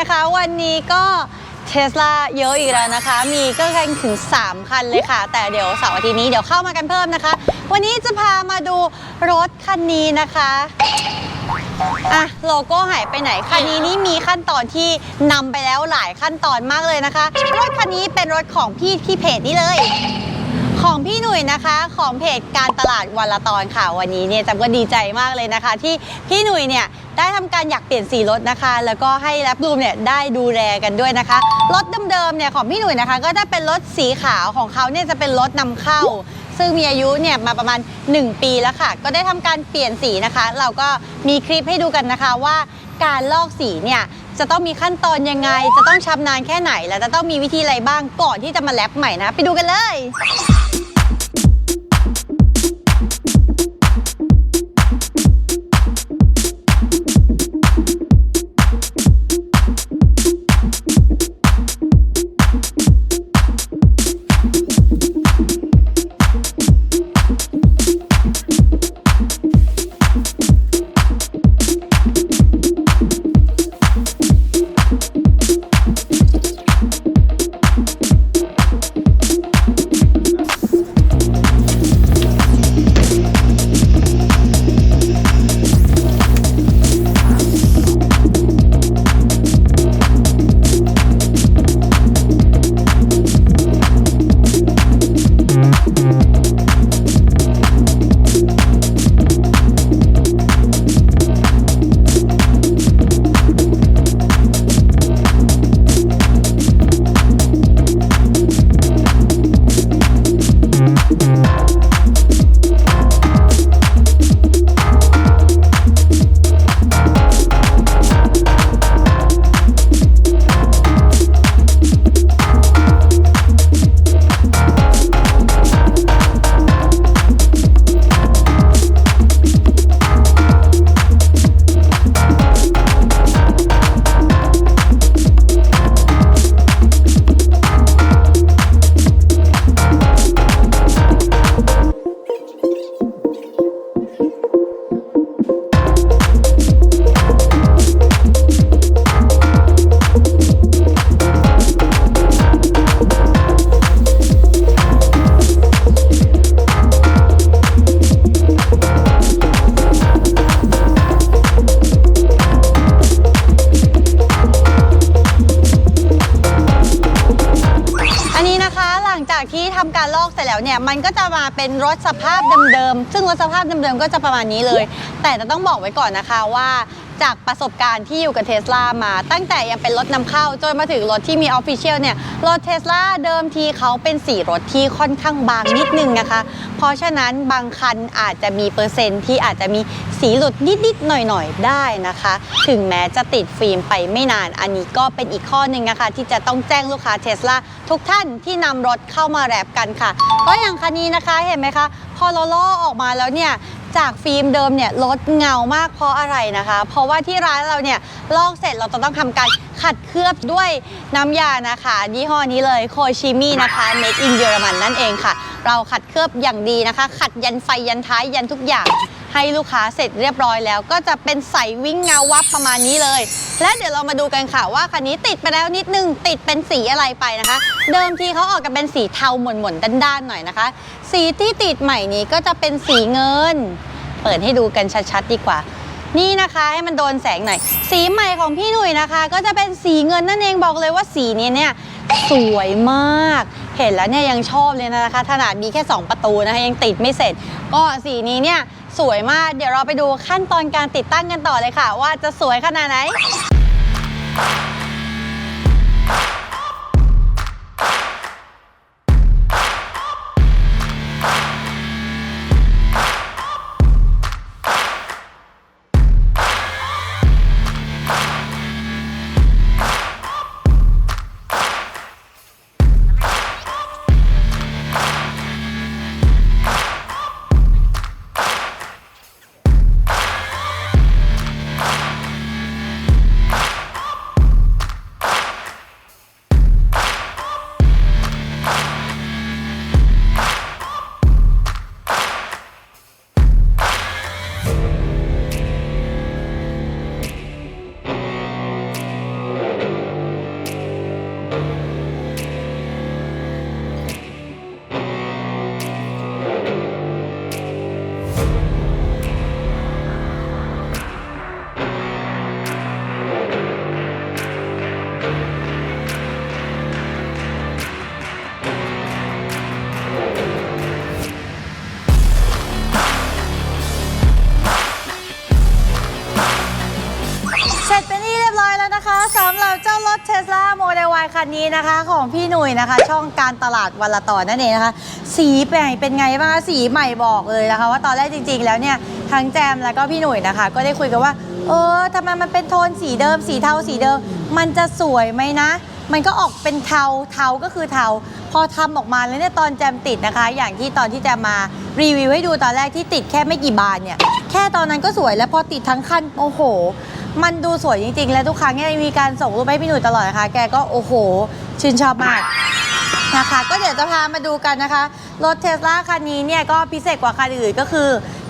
นะคะ วันนี้ก็เทสลาเยอะอีกแล้วนะคะ มีก็กันถึง 3 คันเลยค่ะ แต่เดี๋ยวเสาร์อาทิตย์นี้เดี๋ยวเข้ามากันเพิ่มนะคะ วันนี้จะพามาดูรถคันนี้นะคะอะโลโก้หายไปไหนคันนี้นี่มีขั้นตอนที่นำไปแล้วหลายขั้นตอนมากเลยนะคะ รถคันนี้เป็นรถของพี่ที่เพจนี้เลย ของพี่หนุ่ยนะคะ ของเพจการตลาดวันละตอนค่ะวันนี้เนี่ยจำก็ดีใจมากเลยนะคะ ที่พี่หนุ่ยเนี่ยได้ทำการอยากเปลี่ยนสีรถนะคะ แล้วก็ให้แรปรูมเนี่ยได้ดูแลกันด้วยนะคะ รถเดิมๆเนี่ยของพี่หนุ่ยนะคะ ก็จะเป็นรถสีขาวของเขาเนี่ยจะเป็นรถนำเข้า ซึ่งมีอายุเนี่ยมาประมาณ 1 ปีแล้วค่ะ ก็ได้ทำการเปลี่ยนสีนะคะ เราก็มีคลิปให้ดูกันนะคะว่าการลอกสีเนี่ยจะต้องมีขั้นตอนยังไง จะต้องชำนาญแค่ไหน และจะต้องมีวิธีอะไรบ้างก่อนที่จะมาแรปใหม่นะ ไปดูกันเลย เนี่ยมันก็จะมาเป็นรถสภาพเดิมๆซึ่งรถสภาพเดิมๆก็จะประมาณนี้เลย แต่จะต้องบอกไว้ก่อนนะคะว่า จากประสบการณ์ที่อยู่กับเทสลามา ตั้งแต่ยังเป็นรถนำเข้า จนมาถึงรถที่มีออฟฟิเชียลเนี่ย รถเทสลาเดิมทีเขาเป็นสีรถที่ค่อนข้างบางนิดนึงนะคะ เพราะฉะนั้นบางคันอาจจะมีเปอร์เซ็นต์ที่อาจจะมีสีหลุดนิดๆหน่อยๆได้นะคะ ถึงแม้จะติดฟิล์มไปไม่นาน อันนี้ก็เป็นอีกข้อหนึ่งนะคะ ที่จะต้องแจ้งลูกค้าเทสลาทุกท่านที่นำรถเข้ามาแรปกันค่ะก็อย่างคันนี้นะคะเห็นไหมคะพอเราล่อออกมาแล้วเนี่ย จากฟิล์มเดิมเนี่ยลดเงามากเพราะอะไรนะคะ เพราะว่าที่ร้านเราเนี่ยลอกเสร็จเราจะต้องทำการขัดเคลือบด้วยน้ำยานะคะยี่ห้อนี้เลยโคชิมี่นะคะ made in เยอรมันนั่นเองค่ะ เราขัดเคลือบอย่างดีนะคะ ขัดยันไฟยันท้ายยันทุกอย่าง ให้ลูกค้าเสร็จเรียบร้อยแล้ว ก็จะเป็นใสวิ่งเงาวับประมาณนี้เลย และเดี๋ยวเรามาดูกันค่ะว่าคันนี้ติดไปแล้วนิดนึงติดเป็นสีอะไรไปนะคะ เดิมทีเขาออกกันเป็นสีเทาหม่นๆด้านๆหน่อยนะคะ สีที่ติดใหม่นี้ก็จะเป็นสีเงิน เปิดให้ดูกันชัดๆดีกว่า นี่นะคะให้มันโดนแสงหน่อย สีใหม่ของพี่หนุ่ยนะคะ ก็จะเป็นสีเงินนั่นเองบอกเลยว่าสีนี้เนี่ยสวยมาก เห็นแล้วเนี่ยยังชอบเลยนะคะขนาดมีแค่ 2 ประตูนะคะยังติดไม่เสร็จ ก็สีนี้เนี่ยสวยมาก เดี๋ยวเราไปดูขั้นตอนการติดตั้งกันต่อเลยค่ะ ว่าจะสวยขนาดไหนายคันนี้นะคะของพี่หนุ่ยนะคะ ช่องการตลาดวันละต่อนั่นเองนะคะ สีใหม่เป็นไงบ้างสีใหม่บอกเลยนะคะ ว่าตอนแรกจริง ๆ แล้วเนี่ยทั้งแจมแล้วก็พี่หนุ่ยนะคะ ก็ได้คุยกันว่า เออทำไมมันเป็นโทนสีเดิม สีเทาสีเดิม มันจะสวยไหมนะ มันก็ออกเป็นเทาเทาก็คือเทา พอทำออกมาแล้วเนี่ยตอนแจมติดนะคะ อย่างที่ตอนที่แจมมารีวิวให้ดูตอนแรกที่ติดแค่ไม่กี่บานเนี่ย แค่ตอนนั้นก็สวยแล้วพอติดทั้งคันโอ้โห มันดูสวยจริง ๆ และทุกครั้งเนี่ยมีการส่งรูปให้พี่หนุ่ยตลอดนะคะ แกก็โอ้โห ชื่นชอบมากนะคะ ก็เดี๋ยวจะพามาดูกันนะคะ รถเทสลาคันนี้เนี่ยก็พิเศษกว่าคันอื่นก็คือ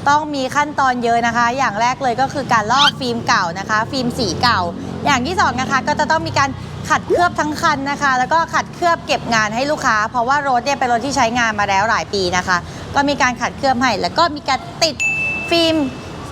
ต้องมีขั้นตอนเยอะนะคะ อย่างแรกเลยก็คือการลอกฟิล์มเก่านะคะ ฟิล์มสีเก่า อย่างที่สองนะคะก็จะต้องมีการขัดเคลือบทั้งคันนะคะ แล้วก็ขัดเคลือบเก็บงานให้ลูกค้า เพราะว่ารถเนี่ยเป็นรถที่ใช้งานมาแล้วหลายปีนะคะ ก็มีการขัดเคลือบให้แล้วก็มีการติดฟิล์ม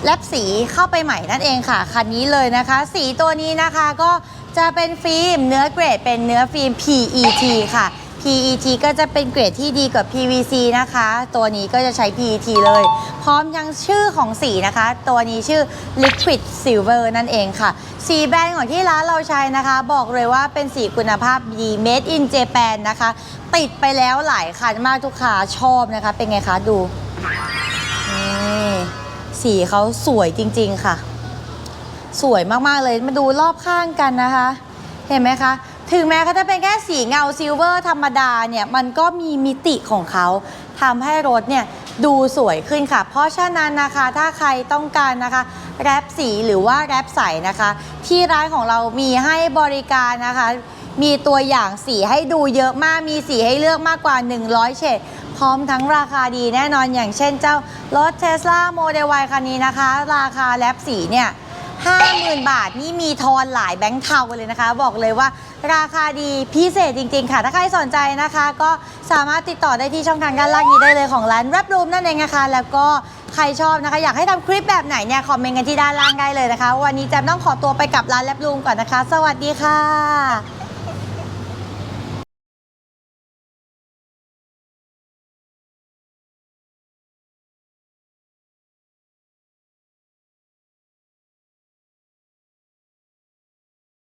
แลบสีเข้าไปใหม่นั่นเองค่ะคันนี้เลยนะคะ สีตัวนี้นะคะก็จะเป็นฟิล์มเนื้อเกรดเป็นเนื้อฟิล์ม PET ค่ะ PET ก็จะเป็นเกรดที่ดีกว่า PVC นะคะ ตัวนี้ก็จะใช้ PET เลย พร้อมยังชื่อของสีนะคะ ตัวนี้ชื่อ Liquid Silver นั่นเองค่ะ สีแบรนด์ของที่ร้านเราใช้นะคะ บอกเลยว่าเป็นสีคุณภาพดี Made in Japan นะคะ ติดไปแล้วหลายคันมากทุกค้าชอบนะคะ เป็นไงคะดูนี่สีเขาสวยจริงๆค่ะ สวยมากๆเลยมาดูรอบข้างกันนะคะ เห็นไหมคะ ถึงแม้เขาจะเป็นแค่สีเงาซิลเวอร์ธรรมดาเนี่ย มันก็มีมิติของเขาทำให้รถเนี่ยดูสวยขึ้นค่ะ เพราะฉะนั้นนะคะถ้าใครต้องการนะคะแรปสีหรือว่าแรปใสนะคะ ที่ร้านของเรามีให้บริการนะคะ มีตัวอย่างสีให้ดูเยอะมากมีสีให้เลือกมากกว่า 100 เฉดพร้อมทั้งราคาดีแน่นอนอย่างเช่นเจ้ารถ Tesla Model Y คันนี้นะคะ ราคาแรปสีเนี่ย 50,000 บาทนี่มีทอนหลายแบงค์เทาเลยนะคะ บอกเลยว่าราคาดีพิเศษจริง ๆ ค่ะ ถ้าใครสนใจนะคะ ก็สามารถติดต่อได้ที่ช่องทางด้านล่างนี้ได้เลยของร้านแรปรูมนั่นเองนะคะแล้วก็ใครชอบนะคะ อยากให้ทำคลิปแบบไหนเนี่ยคอมเมนต์กันที่ด้านล่างได้เลยนะคะ วันนี้แจมต้องขอตัวไปกับร้านแรปรูมก่อนนะคะ สวัสดีค่ะ